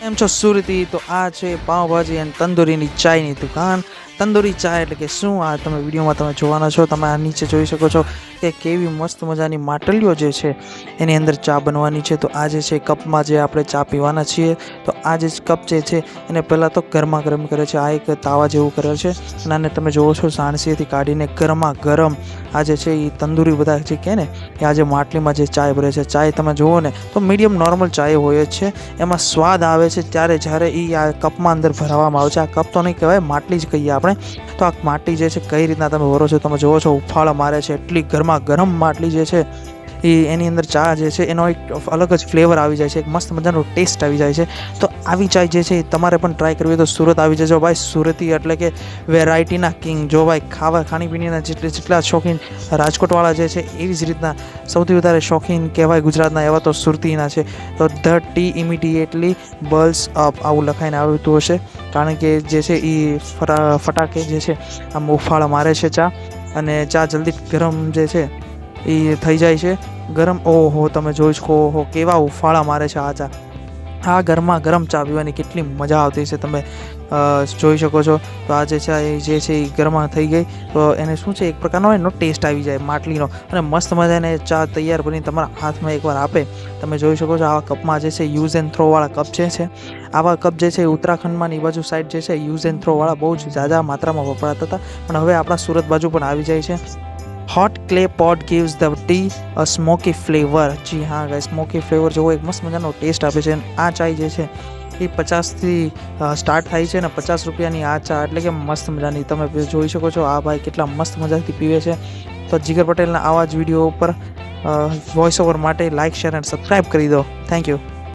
કેમ છો સુરતી તો આ છે પાઉંભાજી એન્ડ તંદૂરીની ચાયની દુકાન. તંદૂરી ચા એટલે કે શું આ તમે વિડીયોમાં તમે જોવાના છો, તમે આ નીચે જોઈ શકો છો કે કેવી મસ્ત મજાની માટલીઓ જે છે એની અંદર ચા બનવાની છે. તો આ જે છે કપમાં જે આપણે ચા પીવાના છીએ, તો આ જે કપ જે છે એને પહેલાં તો ગરમા ગરમ કરે છે. આ એક તાવા જેવું કરે છે અને આને તમે જોવો છો સાણસીથી કાઢીને ગરમા ગરમ આ જે છે એ તંદૂરી બધા જે કહે ને એ આ જે માટલીમાં જે ચાય ભરે છે, ચાય તમે જુઓ ને તો મીડિયમ નોર્મલ ચાય હોય છે. એમાં સ્વાદ આવે છે ત્યારે જ્યારે એ આ કપમાં અંદર ભરાવામાં આવે છે. આ કપ તો નહીં કહેવાય, માટલી જ કહીએ આપણે. તો આ માટલી જે છે, કઈ રીતના તમે ભરો છો, તમે જુઓ છો, ઉફાળા મારે છે, એટલી ગરમા ગરમ માટલી જે છે એ એની અંદર ચા જે છે, એનો એક અલગ જ ફ્લેવર આવી જાય છે, એક મસ્ત મજાનો ટેસ્ટ આવી જાય છે. તો આવી ચાય જે છે, એ તમારે પણ ટ્રાય કરવી હોય તો સુરત આવી જજો ભાઈ. સુરતી એટલે કે વેરાયટીના કિંગ જો ભાઈ, ખાવા, ખાણીપીણીના જેટલા જેટલા શોખીન રાજકોટવાળા જે છે, એવી જ રીતના સૌથી વધારે શોખીન કહેવાય ગુજરાતના એવા તો સુરતીના છે. તો the tea immediately boils up આવું લખાઈને આવતું હશે. કારણ કે જે છે એ ફટા ફટાકે જે છે, આમ ઉફાળા મારે છે ચા. અને ચા જલ્દી ગરમ જે છે એ થઈ જાય છે. ગરમ, ઓહો, તમે જોઈ શકો, ઓહો, કેવા ઉફાળા મારે છે આ ચા. આ ઘરમાં ગરમ ચા પીવાની કેટલી મજા આવતી છે તમે જોઈ શકો છો. તો આ જે છે, એ જે છે, એ ગરમા થઈ ગઈ. તો એને શું છે, એક પ્રકારનો એનો ટેસ્ટ આવી જાય માટલીનો. અને મસ્ત મજાને ચા તૈયાર બની તમારા હાથમાં એકવાર આપે. તમે જોઈ શકો છો, આવા કપમાં જે છે, યુઝ એન્ડ થ્રોવાળા કપ જે છે, આવા કપ જે છે ઉત્તરાખંડમાં એ બાજુ સાઈડ જે છે, યુઝ એન્ડ થ્રોવાળા બહુ જ ઝાઝા માત્રામાં વપરાતા હતા. પણ હવે આપણા સુરત બાજુ પણ આવી જાય છે. Hot clay pot gives the tea a smoky flavour જી હા ગાય સ્મોકી ફ્લેવર જેવો એક મસ્ત મજાનો ટેસ્ટ આપે છે. અને આ ચાય જે છે, એ પચાસથી સ્ટાર્ટ થાય છે ને પચાસ રૂપિયાની આ ચા એટલે કે મસ્ત મજાની. તમે જોઈ શકો છો આ ભાઈ કેટલા મસ્ત મજાથી પીવે છે. તો જીગર પટેલના આવા જ વીડિયો ઉપર વોઇસ ઓવર માટે લાઇક શેર એન્ડ સબસ્ક્રાઈબ કરી દો. Thank you